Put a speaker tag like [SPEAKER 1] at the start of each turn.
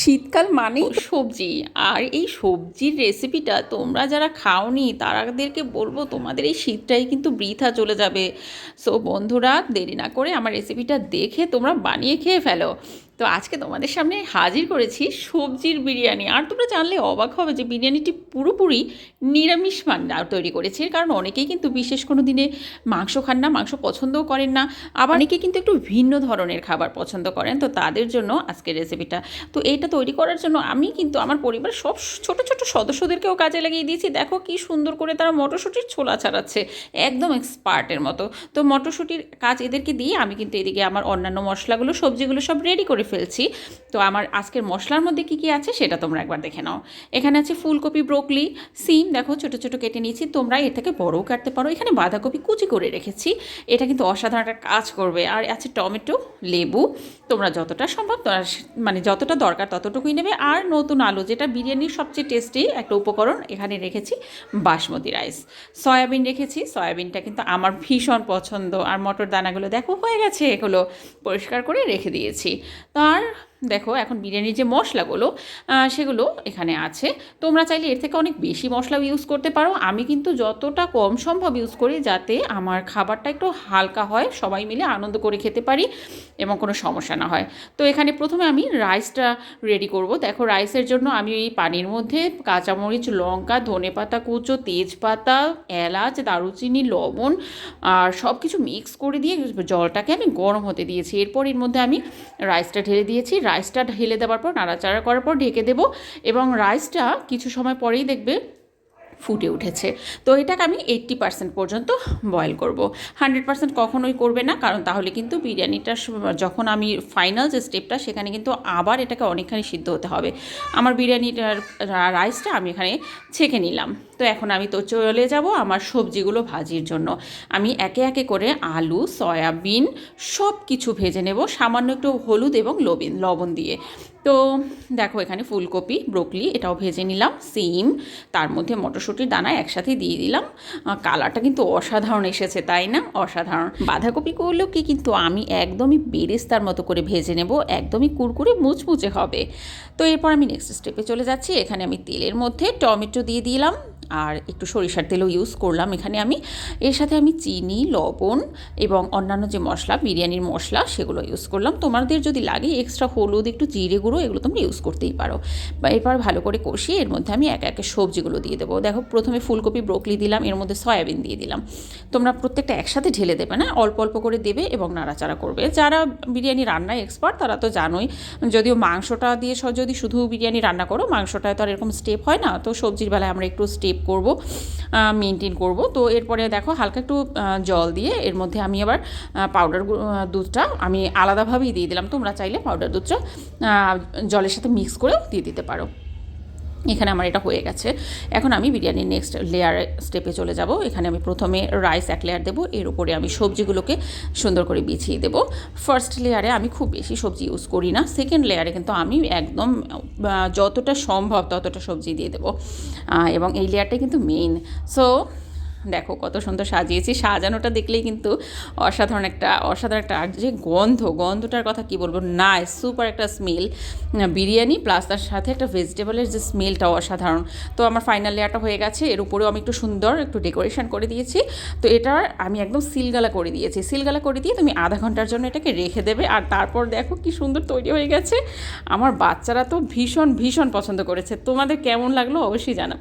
[SPEAKER 1] শীতকাল মানেই সবজি। আর এই সবজির রেসিপিটা তোমরা যারা খাওনি, তারাদেরকে বলব তোমাদের এই শীতটাই কিন্তু বৃথা চলে যাবে। সো বন্ধুরা, দেরি না করে আমার রেসিপিটা দেখে তোমরা বানিয়ে খেয়ে ফেলো। তো আজকে তোমাদের সামনে হাজির করেছি সবজির বিরিয়ানি। আর তোমরা জানলে অবাক হবে যে বিরিয়ানিটি পুরোপুরি নিরামিষ মান তৈরি করেছি। কারণ অনেকেই কিন্তু বিশেষ কোনো দিনে মাংস খান না, মাংস পছন্দও করেন না। আবার অনেকে কিন্তু একটু ভিন্ন ধরনের খাবার পছন্দ করেন। তো তাদের জন্য আজকের রেসিপিটা তো এটা তৈরি করার জন্য আমি কিন্তু আমার পরিবারের সব ছোট ছোট সদস্যদেরকেও কাজে লাগিয়ে দিয়েছি। দেখো কি সুন্দর করে তারা মটরশুঁটির ছোলা ছাড়াচ্ছে। একদম এক্সপার্টের মতো। তো মটরশুঁটির কাজ এদেরকে দিয়ে আমি কিন্তু এদিকে আমার অন্যান্য মশলাগুলো, সবজিগুলো সব রেডি করে ফেলছি। তো আমার আজকের মশলার মধ্যে কি কি আছে সেটা তোমরা একবার দেখে নাও। এখানে আছে ফুলকপি, ব্রোকলি, সিম, দেখো ছোটো ছোটো কেটে নিয়েছি। তোমরা এর থেকে বড়ও কাটতে পারো। এখানে বাঁধাকপি কুচি করে রেখেছি। এটা কিন্তু অসাধারণ একটা কাজ করবে। আর আছে টমেটো, লেবু। তোমরা যতটা সম্ভব মানে যতটা দরকার ততটুকুই নেবে। আর নতুন আলু, যেটা বিরিয়ানির সবচেয়ে টেস্টি একটা উপকরণ, এখানে রেখেছি বাসমতি রাইস। সয়াবিন রেখেছি। সয়াবিনটা কিন্তু আমার ভীষণ পছন্দ। আর মটর দানাগুলো, দেখো, হয়ে গেছে। এগুলো পরিষ্কার করে রেখে দিয়েছি। তার দেখো, এখন বিরিয়ানির যে মশলাগুলো সেগুলো এখানে আছে। তোমরা চাইলে এর থেকে অনেক বেশি মশলা ইউজ করতে পারো। আমি কিন্তু যতটা কম সম্ভব ইউজ করি যাতে আমার খাবারটা একটু হালকা হয়, সবাই মিলে আনন্দ করে খেতে পারি এবং কোনো সমস্যা না হয়। তো এখানে প্রথমে আমি রাইসটা রেডি করব। দেখো রাইসের জন্য আমি এই পানির মধ্যে কাঁচামরিচ, লঙ্কা ধনে পাতা কুচো, তেজপাতা, এলাচ, দারুচিনি, লবণ আর সব কিছু মিক্স করে দিয়ে জলটাকে আমি গরম হতে দিয়েছি। এরপর এর মধ্যে আমি রাইসটা ঢেলে দিয়েছি। রাইসটা ঢেলে দেওয়ার পর, নাড়াচাড়া করার পর ঢেকে দেবো এবং রাইসটা কিছু সময় পরেই দেখবে ফুটে উঠেছে। তো এটাকে আমি এইট্টি পার্সেন্ট পর্যন্ত বয়েল করব। হান্ড্রেড পার্সেন্ট কখনোই করবে না, কারণ তাহলে কিন্তু বিরিয়ানিটা যখন আমি ফাইনাল যে স্টেপটা সেখানে কিন্তু আবার এটাকে অনেকখানি সিদ্ধ হতে হবে। আমার বিরিয়ানিটার রাইসটা আমি এখানে ছেঁকে নিলাম। তো এখন আমি তো চলে যাব আমার সবজিগুলো ভাজির জন্য। আমি একে একে করে আলু, সয়াবিন সব কিছু ভেজে নেব, সামান্য একটু হলুদ এবং লবিন, লবণ দিয়ে। তো দেখো এখানে ফুলকপি, ব্রোকলি এটাও ভেজে নিলাম, সিম, তার মধ্যে মটরশুঁটির দানা একসাথে দিয়ে দিলাম। কালারটা কিন্তু অসাধারণ এসেছে, তাই না? অসাধারণ। বাঁধাকপি করলেও কি কিন্তু আমি একদমই বেরেস্তার মতো করে ভেজে নেব, একদমই কুরকুরে মুচমুচে হবে। তো এরপর আমি নেক্সট স্টেপে চলে যাচ্ছি। এখানে আমি তেলের মধ্যে টমেটো দিয়ে দিলাম। আর একটু সরিষার তেলও ইউজ করলাম। এখানে আমি, এর সাথে আমি চিনি, লবণ এবং অন্যান্য যে মশলা, বিরিয়ানির মশলা, সেগুলো ইউজ করলাম। তোমাদের যদি লাগে এক্সট্রা হলুদ, একটু জিরে গুঁড়ো, এগুলো তোমরা ইউজ করতেই পারো। বা এরপর ভালো করে কষিয়ে এর মধ্যে আমি একে একে সবজিগুলো দিয়ে দেবো। দেখো, প্রথমে ফুলকপি ব্রোকলি দিলাম, এর মধ্যে সয়াবিন দিয়ে দিলাম। তোমরা প্রত্যেকটা একসাথে ঢেলে দেবে না, অল্প অল্প করে দেবে এবং নাড়াচাড়া করবে। যারা বিরিয়ানি রান্নায় এক্সপার্ট তারা তো জানোই, যদিও মাংসটা দিয়ে যদি শুধু বিরিয়ানি রান্না করো মাংসটায় তো আর এরকম স্টেপ হয় না। তো সবজির বেলায় আমরা একটু স্টেপ করব মেনটেন করব। তো এরপরে দেখো হালকা একটু জল দিয়ে এর মধ্যে আমি আবার পাউডার দুধটা আমি আলাদাভাবেই দিয়ে দিলাম। তোমরা চাইলে পাউডার দুধটা জলের সাথে মিক্স করেও দিয়ে দিতে পারো। এখানে আমার এটা হয়ে গেছে। এখন আমি বিরিয়ানির নেক্সট লেয়ার স্টেপে চলে যাব। এখানে আমি প্রথমে রাইস এক লেয়ার দেবো। এর উপরে আমি সবজিগুলোকে সুন্দর করে বিছিয়ে দেবো। ফার্স্ট লেয়ারে আমি খুব বেশি সবজি ইউজ করি না। সেকেন্ড লেয়ারে কিন্তু আমি একদম যতটা সম্ভব ততটা সবজি দিয়ে দেবো। এবং এই লেয়ারটাই কিন্তু মেইন সো দেখো কত সুন্দর সাজিয়েছি। সাজানোটা দেখলেই কিন্তু অসাধারণ একটা অসাধারণ একটা আর যে গন্ধ, গন্ধটার কথা কি বলব? না সুপার একটা স্মেল বিরিয়ানি প্লাস তার সাথে একটা ভেজিটেবলের যে স্মেলটাও অসাধারণ। তো আমার ফাইনাল লেয়ারটা হয়ে গেছে। এর উপরেও আমি একটু সুন্দর একটু ডেকোরেশন করে দিয়েছি। তো এটার আমি একদম সিলগালা করে দিয়েছি। সিলগালা করে দিয়ে তুমি আধা ঘণ্টার জন্য এটাকে রেখে দেবে। আর তারপর দেখো কি সুন্দর তৈরি হয়ে গেছে। আমার বাচ্চারা তো ভীষণ ভীষণ পছন্দ করেছে। তোমাদের কেমন লাগল অবশ্যই জানাবে।